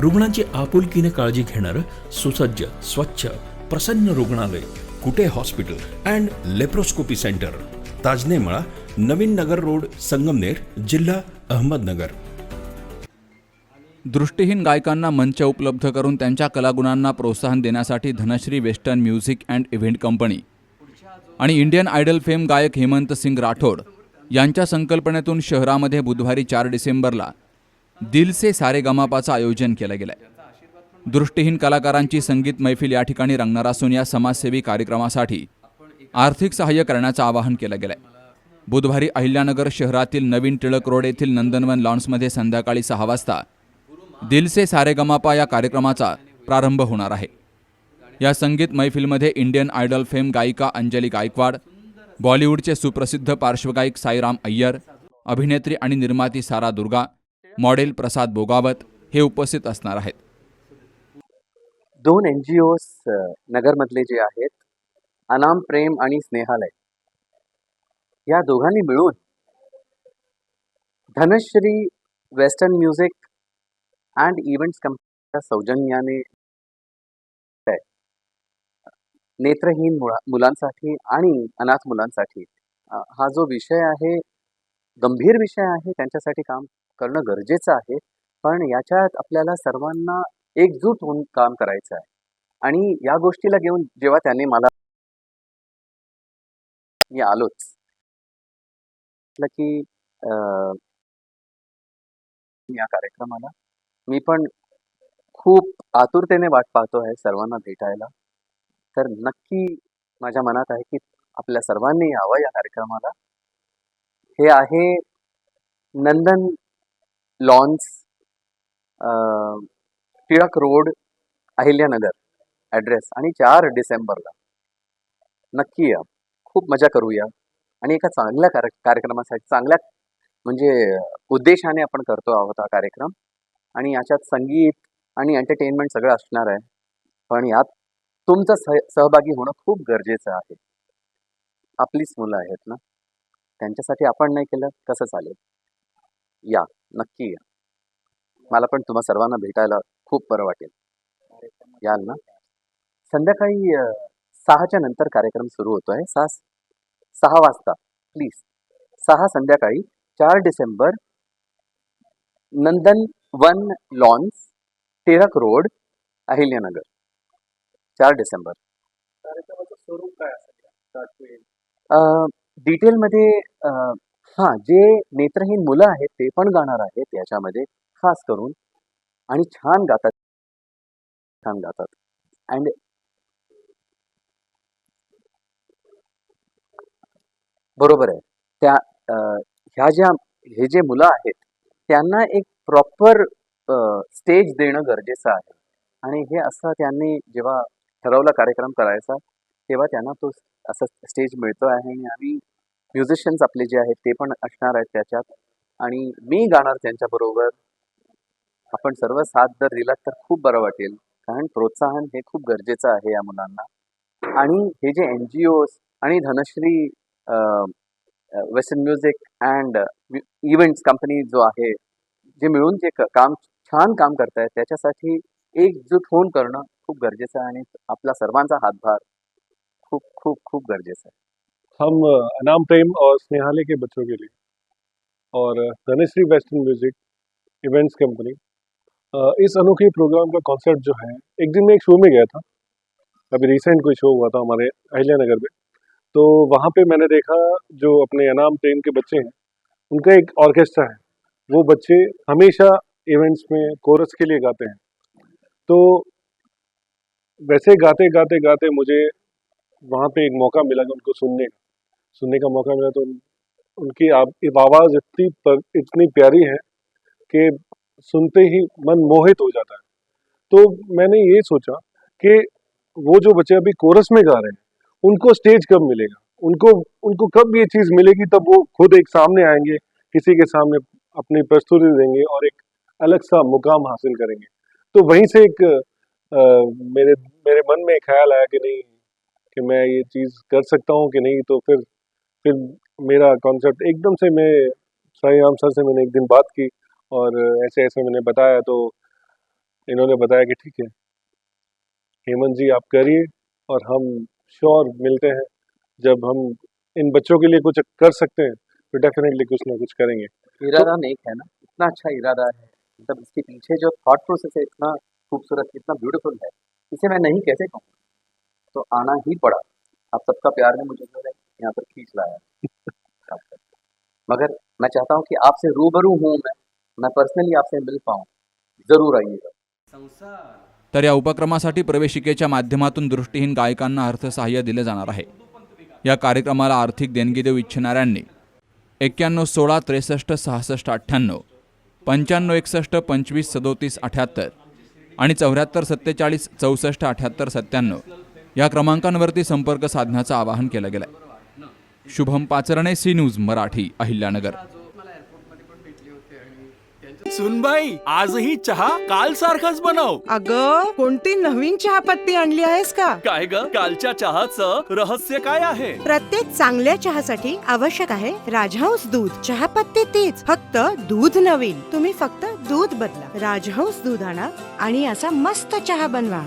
रुग्णांची आपुलकीने काळजी घेणारं सुसज्ज स्वच्छ प्रसन्न रुग्णालय Kute hospital and laparoscopy centre Tajanemala Navin Nagar road Sangamner जिल्हा अहमदनगर. दृष्टीहीन गायकांना मंच उपलब्ध करून त्यांच्या कलागुणांना प्रोत्साहन देण्यासाठी Dhanashree western music and event company आणि इंडियन आयडल फेम गायक हेमंत सिंग राठोड यांच्या संकल्पनेतून शहरामध्ये बुधवारी चार डिसेंबरला दिल से सारे गमापाचं आयोजन केलं गेलं आहे दृष्टीहीन कलाकारांची संगीत मैफिल या ठिकाणी रंगणार असून या समाजसेवी कार्यक्रमासाठी आर्थिक सहाय्य करण्याचं आवाहन केलं गेलं आहे बुधवारी अहिल्यानगर शहरातील नवीन टिळक रोड येथील नंदनवन लॉन्समध्ये संध्याकाळी सहा वाजता दिल से सारे गमापा या कार्यक्रमाचा प्रारंभ होणार आहे. या संगीत मैफिलमध्ये इंडियन आयडल फेम गायिका अंजली गायकवाड बॉलिवूडचे सुप्रसिद्ध पार्श्वगायक साईराम अय्यर अभिनेत्री आणि निर्माती सारा दुर्गा मॉडेल प्रसाद बोगावत हे उपस्थित असणार आहेत. दोन एन जी ओस नगरमधले जे आहेत अनाम प्रेम आणि स्नेहालय. या दोघांनी मिळून Dhanashree western music and events कंपनीच्या सौजन्याने नेत्रहीन मुळा मुलांसाठी आणि अनाथ मुलांसाठी हा जो विषय आहे गंभीर विषय आहे त्यांच्यासाठी काम करणं गरजेचं आहे पण याच्यात आपल्याला सर्वांना एकजूट होऊन काम करायचं आहे. आणि या गोष्टीला घेऊन जेव्हा त्यांनी मला मी आलोच. म्हटलं की अं, या कार्यक्रमाला मी पण खूप आतुरतेने वाट पाहतो आहे सर्वांना भेटायला. तर नक्की माझ्या मनात आहे की आपल्या सर्वांनी यावं या कार्यक्रमाला. हे आहे Nandan lawns Tilak road Ahilyanagar address आणि चार डिसेंबरला. नक्की या. खूप मजा करूया. आणि एका चांगल्या कार्य कार्यक्रमासाठी चांगल्या म्हणजे उद्देशाने आपण करतो आहोत हा कार्यक्रम. आणि याच्यात संगीत आणि एंटरटेनमेंट सगळं असणार आहे. पण यात तुमचं सह सहभागी होणं खूप गरजेचं आहे. आपलीच मुलं आहेत ना? त्यांच्यासाठी आपण नाही केलं कसं चालेल. या नक्की या. मला पण तुम्हा सर्वांना भेटायला खूप बरं वाटेल. याल ना? संध्याकाळी सहाच्या नंतर कार्यक्रम सुरू होतो आहे सहा सहा वाजता प्लीज सहा संध्याकाळी चार December Nandan one lawns Tilak road Ahilyanagar. चार डिसेंबर. कार्यक्रमाचं स्वरूप काय डिटेलमध्ये अ, हां जे नेत्रहीन मुलं आहेत ते पण गाणार आहेत याच्यामध्ये खास करून. आणि छान गातात. छान गातात. अँड बरोबर आहे. त्या ह्या ज्या हे जे मुलं आहेत त्यांना एक प्रॉपर स्टेज देणं गरजेचं आहे. आणि हे असं त्यांनी जेव्हा ठरवला कार्यक्रम करायचा तेव्हा त्यांना तो असं स्टेज मिळतो आहे आणि आम्ही म्युझिशियन्स आपले जे आहेत ते पण असणार आहेत त्याच्यात. आणि मी गाणार त्यांच्याबरोबर आपण सर्व साथ जर दिलात तर खूप बरं वाटेल. कारण प्रोत्साहन हे खूप गरजेचं आहे या मुलांना. आणि हे जे एन जी ओज आणि Dhanashree western music and events company जो आहे जे मिळून जे काम छान काम करतायत त्याच्यासाठी एकजूट होऊन करणं खूप गरजेचं आहे आणि आपला सर्वांचा हातभार खूप खूप खूप गरजेचं आहे हम अनाम प्रेम और स्नेहालय के बच्चों के लिए और Dhanashree western music events company इस अनोखे प्रोग्राम का कॉन्सेप्ट जो है, एक दिन मैं एक शो में गया था। अभी रिसेंट कोई शो हुआ था हमारे अहिल्यानगर में। तो वहाँ पे मैंने देखा जो अपने अनाम प्रेम के बच्चे हैं, उनका एक ऑर्केस्ट्रा है। वो बच्चे हमेशा इवेंट्स में कोरस के लिए गाते हैं। तो वैसे गाते गाते गाते मुझे वहाँ पे एक मौका मिला उनको सुनने का। सुनने का मौका मिला तो उन, उनकी आप आवाज़ इतनी पर, इतनी प्यारी है कि सुनते ही मन मोहित हो जाता है। तो मैंने ये सोचा कि वो जो बच्चे अभी कोरस में गा रहे हैं उनको स्टेज कब मिलेगा? उनको उनको कब ये चीज़ मिलेगी? तब वो खुद एक सामने आएँगे किसी के सामने अपनी प्रस्तुति देंगे और एक अलग सा मुकाम हासिल करेंगे। तो वहीं से एक अ, मेरे मेरे मन में ख्याल आया कि नहीं कि मैं ये चीज़ कर सकता हूँ कि नहीं तो फिर फिर मेरा कॉन्सेप्ट एकदम से मैं राम सर से मैंने एक दिन बात की और ऐसे ऐसे मैंने बताया तो इन्होंने बताया कि ठीक है। हेमंत जी आप करिए और हम श्योर मिलते हैं। जब हम इन बच्चों के लिए कुछ कर सकते हैं तो डेफिनेटली कुछ ना कुछ करेंगे। इरादा नेक है ना? इतना अच्छा इरादा है। मतलब इसके पीछे जो थॉट प्रोसेस है इतना खूबसूरत इतना ब्यूटीफुल है। इसे मैं नहीं कैसे कहूँ। तो आना ही पड़ा। आप सबका प्यार ने मुझे जो है यहाँ पर खींच लाया। मगर मैं चाहता हूँ कि आपसे रूबरू हूँ मैं। मैं पर्सनली आपसे मिल पाऊँ। जरूर आइएगा। तर या उपक्रमासाठी प्रवेशिकेच्या माध्यमातून दृष्टीहीन गायकांना अर्थसहाय्य दिले जाणार आहे. या कार्यक्रमाला आर्थिक देणगी देऊ इच्छिणाऱ्यांनी एक्क्याण्णव सोळा त्रेसष्ट सहासष्ट अठ्ठ्याण्णव पंच्याण्णव एकसष्ट पंचवीस सदोतीस अठ्याहत्तर आणि चौऱ्याहत्तर सत्तेचाळीस चौसष्ट अठ्याहत्तर सत्त्याण्णव या क्रमांकांवरती संपर्क साधण्याचं आवाहन केलं गेलं आहे शुभम पाचरणे सी न्यूज मराठी अहिल्यानगर. सुनबाई आजही चहा काल सारखाच बनव. अग कोणती नवीन चहापत्ती आणली आहेस का? काय ग? कालच्या चहाचं रहस्य काय आहे? प्रत्येक चांगल्या चहासाठी आवश्यक आहे राजहंस दूध. चहापत्ती तीच फक्त दूध नवीन. तुम्ही फक्त दूध बदला. राजहंस दूध आणा आणि असा मस्त चहा बनवा.